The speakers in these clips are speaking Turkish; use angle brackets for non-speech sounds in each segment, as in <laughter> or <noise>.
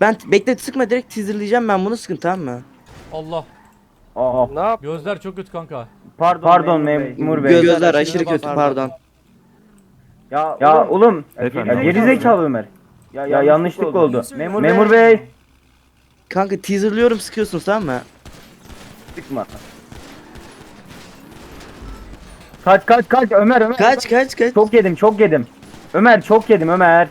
Ben bekle sıkma direkt teaserlayacağım ben bunu sıkın tamam mı? Allah. Aa, Ne yap? Gözler çok kötü kanka. pardon, pardon memur bey. Gözler, Gözler aşırı kötü pardon. Ya, ya oğlum, Efendim? ya, geri zekalı Ömer. Ya, yanlışlık oldu. Memur, memur bey. Kanka teaserlıyorum sıkıyorsunuz tamam mı? Sıkma. Kaç kaç kaç Ömer Ömer. Kaç kaç kaç. Çok yedim çok yedim. Ömer çok yedim Ömer.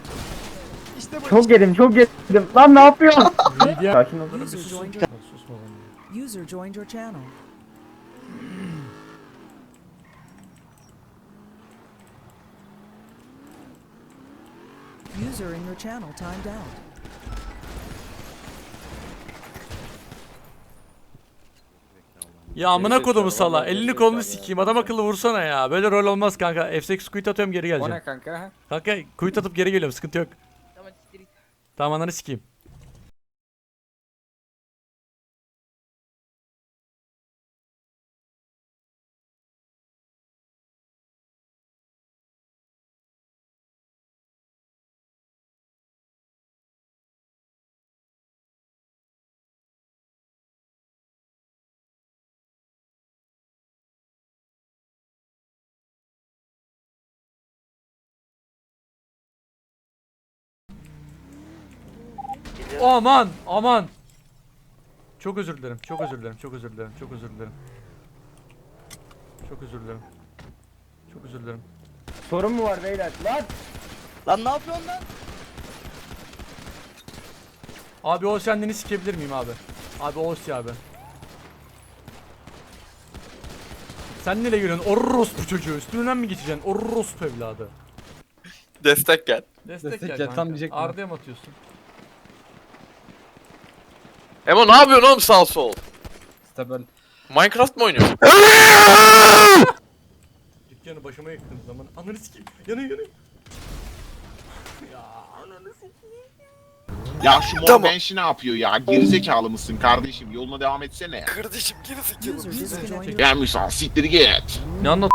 Çok yedim çok yedim. Lan ne yapıyorsun? <laughs> Sakin ol. User joined your, Susma lan. user joined your channel. User in your channel timed out. Ya amına kodumu sala. Elini kolunu sikeyim. Adam akıllı vursana ya. Böyle rol olmaz kanka. F8 quit atıyorum geri O geleceğim. ne kanka? Kanka quit atıp geri geliyorum. Sıkıntı yok. Tamam ananı sikeyim. Aman aman. Çok özür dilerim. Çok özür dilerim. Çok özür dilerim. Çok özür dilerim. Çok özür dilerim. Çok özür dilerim. Sorun mu var beyler? Lan. Lan ne yapıyorsun lan? Abi o sendini sikebilir miyim abi? Abi o abi. Sen nereye geliyorsun? Orospu çocuğu. Üstünden mi geçeceksin? Orospu evladı. Destek gel. Destek, Destek gel gel, tam diyecektim. Arda'ya mı atıyorsun? Emo ne yapıyorsun oğlum sağ sol? Stabil. Minecraft mı oynuyorsun? <laughs> Dükkanı başıma yıktın zaman. Ananı sikeyim. Yanıyor yanıyor. Ya şu mor Tamam. benşi ne yapıyor ya? Gerizekalı mısın kardeşim? Yoluna devam etsene. Kardeşim geri User disconnected. Gelmiş lan siktir git. Ne anlat?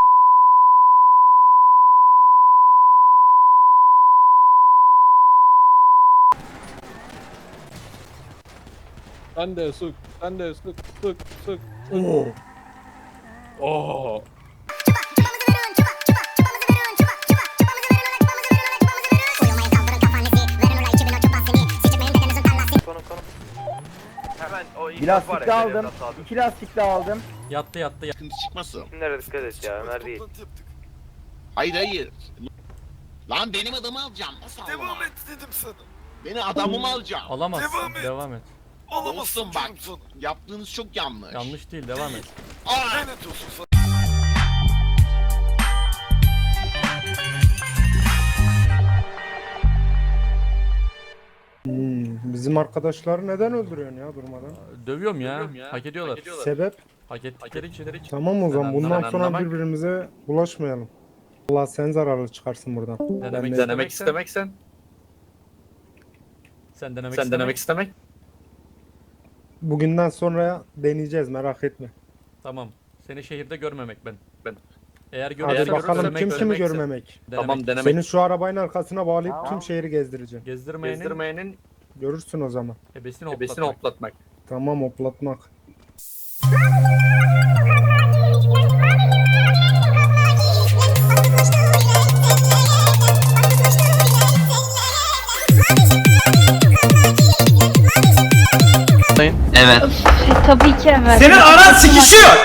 Sen de sık. Sen de sık. Sık. Sık. Oo. Oo. Konum konum. Hemen o Bir ilk var lastik de ya, aldım. evlat abi. İki lastik de aldım. Yattı yattı yattı. Sıkıntı çıkmasın. Kimlere dikkat et ya Ömer değil. Hayır hayır. Lan benim adamı alacağım. Nasıl Devam alamam? et dedim sana. Beni adamımı alacağım. Alamazsın. Devam et. Devam et. Alamazsın Olsun bak. Yaptığınız çok yanlış. Yanlış değil. Devam et. Aa! Lanet olsun sana. Bizim arkadaşları neden öldürüyorsun ya durmadan? Dövüyorum ya. Hak ediyorlar. Sebep? Hak ettikleri için. Tamam o zaman Ben bundan sonra Anlamak- birbirimize bulaşmayalım. Allah sen zararlı çıkarsın buradan. Denemek, de- denemek istemek. istemeksen. Sen denemek Sen istemek. denemek istemek. Bugünden sonra deneyeceğiz merak etme. Tamam. Seni şehirde görmemek ben. Ben. Eğer gör Hadi eğer bakalım görürsem- kim kimi görmemek. Denemek. Tamam denemek. Seni şu arabanın arkasına bağlayıp tüm şehri gezdireceğim. Gezdirmeyenin Gezdirmeyenin Görürsün o zaman. ebesini ebesini hoplatmak. hoplatmak. Tamam hoplatmak. Tabii ki evet. Senin aran sikişiyor.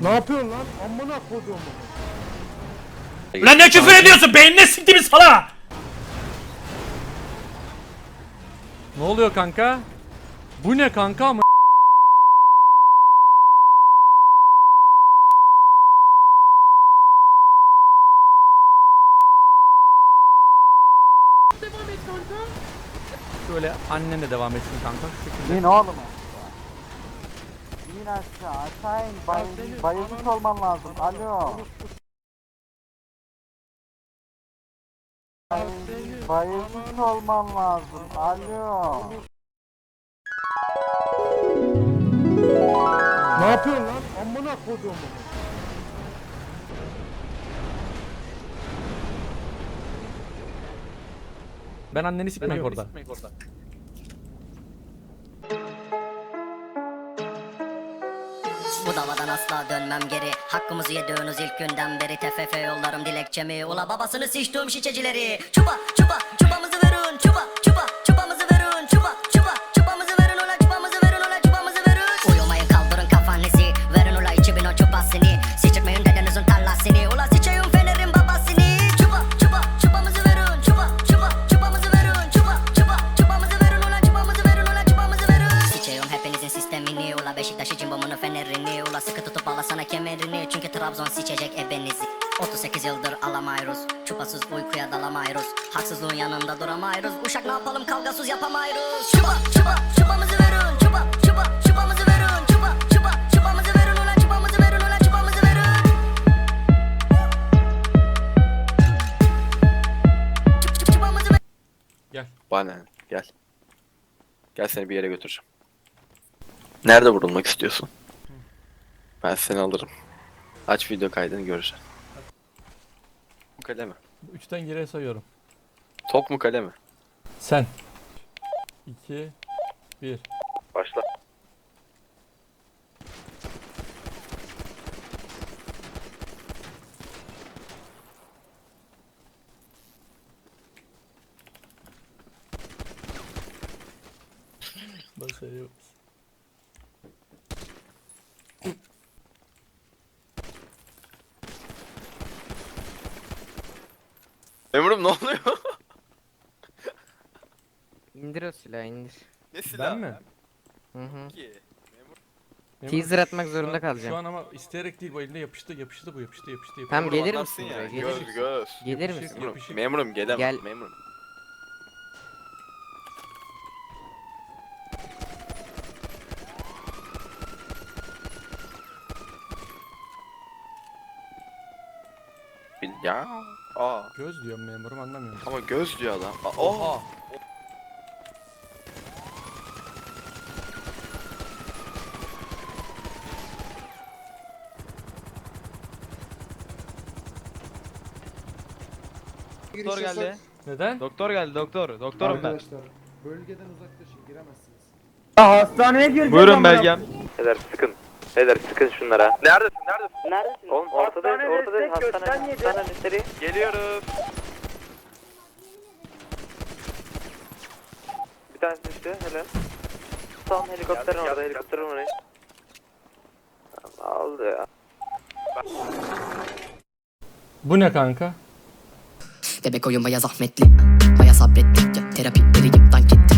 Ne yapıyorsun lan? Amına koduğumu. Lan ne küfür ediyorsun? Beynine siktiğimiz sala. Ne oluyor kanka? Bu ne kanka ama? Şöyle annenle devam etsin kanka. Şu şekilde. İn oğlum. İn aşağı aşağı in. Bay, bayılmış olman lazım. Alo. Bay, bayılmış olman lazım. Alo. Ne yapıyorsun lan? Amına koduğumu. Ben anneni sikmek orada. Bu davadan asla dönmem geri. Hakkımızı yediğiniz ilk günden beri TFF yollarım dilekçemi. Ula babasını sıçtığım şişecileri. Çuba çuba çubamızı verin. Çuba çuba Sıçacak ebenizi 38 yıldır alamayırız Çupasız uykuya dalamayırız Haksızlığın yanında duramayırız Uşak ne yapalım? Kavgasız yapamayırız Çuba çuba çubamızı verin. Çuba çuba çubamızı verin. Çuba çuba çubamızı verin Ula çubamızı verin Ula çubamızı verin. Çup çup çubamızı verin Bana gel. Gel seni bir yere götüreceğim. Nerede vurulmak istiyorsun? Ben seni alırım. Aç video kaydını göreceğim. Kale mi? Üçten geriye sayıyorum. Top mu kale mi? Sen. 2 1 Başla. Basıyoruz. Memurum ne oluyor? <laughs> İndir o silahı indir. ne silah? Ben mi? Hı hı. Ki? Teaser atmak zorunda kalacağım. Şu an ama isteyerek değil bu elinde yapıştı yapıştı bu yapıştı yapıştı yapıştı. Tamam, Memurum gelir anlarsın misin ya. buraya, gelir Göz misin? göz. Gelir Yapışık, misin? Memurum, yapışık. memurum gelemem. Gel. Memurum. Bil- Ya. Aa. Göz diyorum memurum anlamıyorum. Ama göz diyor adam. Aa, Oha. Oha. Doktor geldi. Neden? Doktor geldi doktor. Doktorum ben. Arkadaşlar bölgeden uzaklaşın giremezsiniz. hastaneye gireceğim. Buyurun belgem. Heder sıkın. Heder sıkın şunlara. Neredesin? Neredesin? Neredesin? Oğlum ortadayız. Hastanede Ortadayız. destek, Hastane. göçten yedi. Hastane. Geliyoruz. Bir tanesi düştü. Helal. Tamam helikopterin orada. Helikopterin oraya. Aldı ya. Bu ne kanka? Bebek oyun baya zahmetli Baya sabrettik ya terapi vereyim dank etti